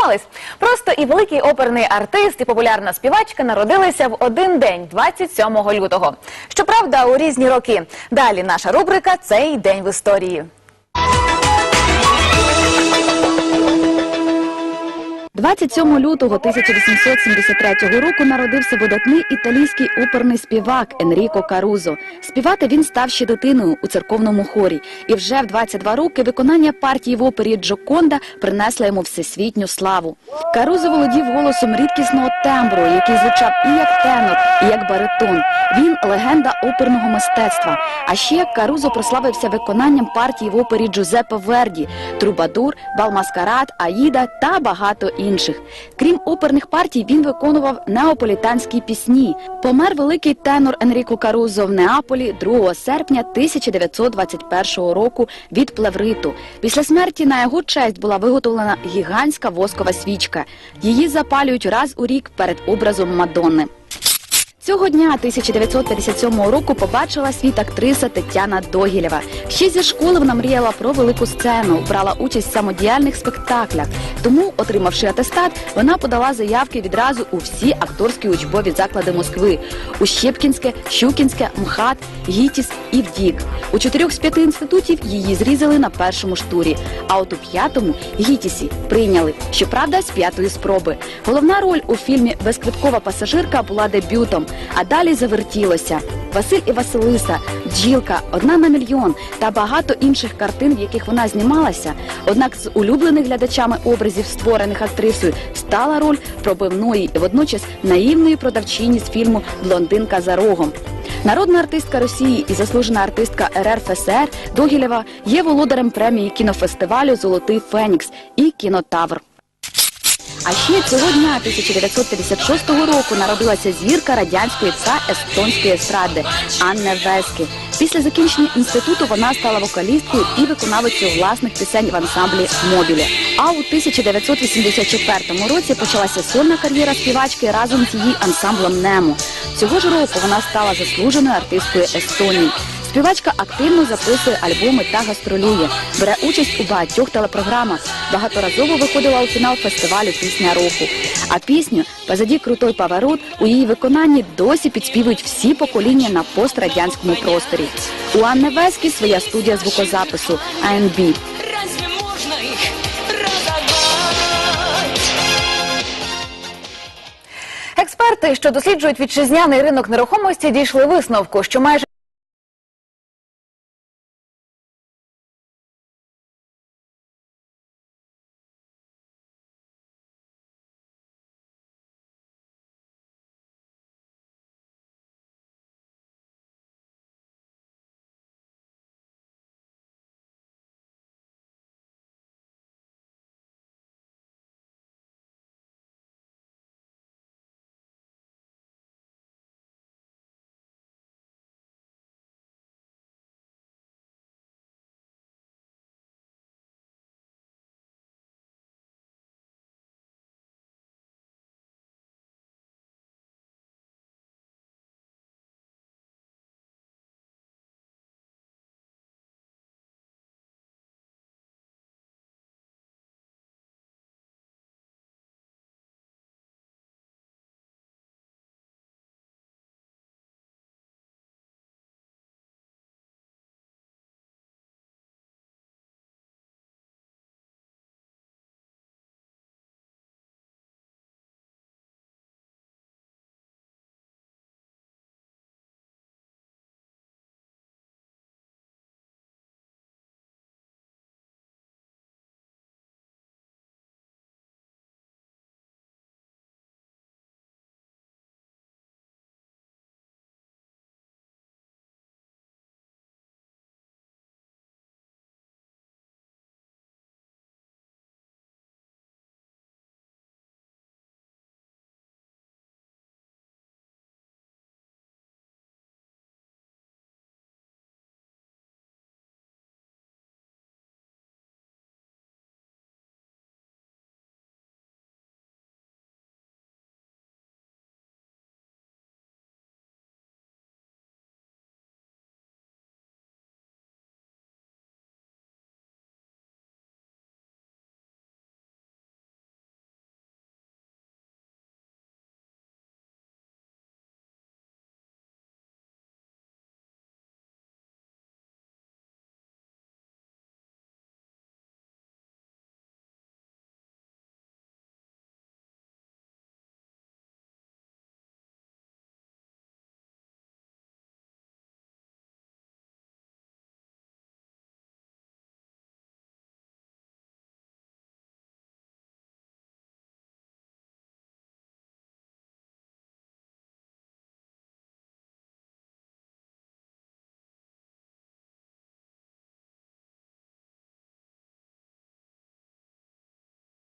задумались? Просто і великий оперний артист, і популярна співачка народилися в один день, 27 лютого. Щоправда, у різні роки. Далі наша рубрика Цей день в історії. 27 лютого 1873 року народився видатний італійський оперний співак Енріко Карузо. Співати він став ще дитиною у церковному хорі, і вже в 22 роки виконання партії в опері Джоконда принесло йому всесвітню славу. Карузо володів голосом рідкісного тембру, який звучав і як тенор, і як баритон. Він легенда оперного мистецтва. А ще Карузо прославився виконанням партії в опері Джузеппе Верді, Трубадур, Балмаскарад, Аїда та багато інших. Крім оперних партій, він виконував неаполітанські пісні. Помер великий тенор Енріко Карузо в Неаполі 2 серпня 1921 року від плевриту. Після смерті на його честь була виготовлена гігантська воскова свічка. Її запалюють раз у рік перед образом Мадонни. Цього дня 1957 року побачила світ актриса Тетяна Догілєва. Ще зі школи вона мріяла про велику сцену, брала участь в самодіяльних спектаклях. Тому, отримавши атестат, вона подала заявки відразу у всі акторські учбові заклади Москви: у Щепкінське, Щукінське, МХАТ, ГІТІС і ВДІК. У чотирьох з п'яти інститутів її зрізали на першому ж турі. А от у п'ятому ГІТІСі прийняли. Щоправда, з п'ятої спроби. Головна роль у фільмі Безквиткова пасажирка була дебютом, а далі завертілося. Василь і Василиса, Джілка, Одна на мільйон та багато інших картин, в яких вона знімалася. Однак з улюблених глядачами образів, створених актрисою, стала роль пробивної і водночас наївної продавчині з фільму Блондинка за рогом. Народна артистка Росії і заслужена артистка РРФСР Догілєва є володарем премії кінофестивалю Золотий Фенікс і Кінотавр. А ще цього дня 1956 року народилася зірка радянської та естонської естради Анне Вескі. Після закінчення інституту вона стала вокалісткою і виконавицею власних пісень в ансамблі Мобілі. А у 1984 році почалася сольна кар'єра співачки разом з її ансамблем Немо. Цього ж року вона стала заслуженою артисткою Естонії. Співачка активно записує альбоми та гастролює, бере участь у багатьох телепрограмах. Багаторазово виходила у фінал фестивалю Пісня року. А пісню Позаді крутой поворот у її виконанні досі підспівують всі покоління на пострадянському просторі. У Анни Вескі своя студія звукозапису АНБ. Експерти, що досліджують вітчизняний ринок нерухомості, дійшли висновку, що майже